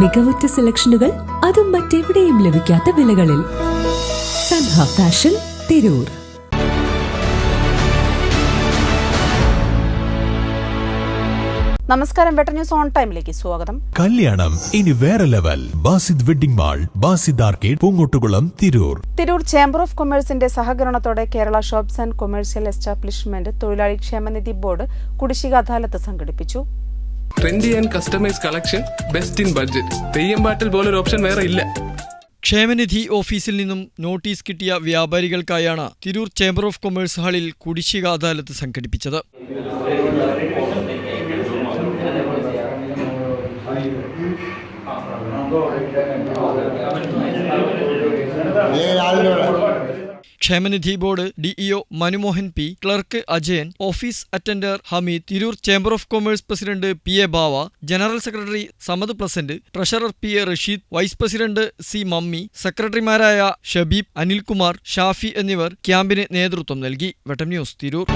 മികവുറ്റ സെലക്ഷനുകൾ അതും മറ്റെവിടെയും ലഭിക്കാത്ത വിലകളിൽ. സൻഹ ഫാഷൻ തിരൂർ. നമസ്കാരം ബെറ്റർ ന്യൂസ് ഓൺ ടൈമിലേക്ക് സ്വാഗതം. കല്യാണം ഇനി വേറെ level. Basid wedding mall Basid arcade Poongottukulam Tirur. Tirur chamber of കൊമേഴ്സിന്റെ സഹകരണത്തോടെ Kerala shops and commercial establishment തൊഴിലാളി ക്ഷേമനിധി ബോർഡ് കുടിശ്ശിക അദാലത്ത് സംഘടിപ്പിച്ചു. Trendy and customise collection best in budget Theyyam പാട്ടിൽ ഒരു ഓപ്ഷൻ വേറെ ഇല്ല. ക്ഷേമനിധി ഓഫീസിൽ നിന്നും നോട്ടീസ് കിട്ടിയ വ്യാപാരികൾക്കായാണ് തിരൂർ ചേംബർ ഓഫ് കൊമേഴ്സ് ഹാളിൽ കുടിശ്ശിക അദാലത്ത് സംഘടിപ്പിച്ചത്. ക്ഷേമനിധി board DEO Manumohan P clerk Ajayan office attender Hameed Tirur chamber of commerce president P A Bava general secretary Samad present treasurer P A Rasheed vice president C Mammi സെക്രട്ടറിമാരായ ഷബീബ് അനിൽകുമാർ ഷാഫി എന്നിവർ ക്യാമ്പിന് നേതൃത്വം നൽകി. വെട്ടം ന്യൂസ് തിരൂർ.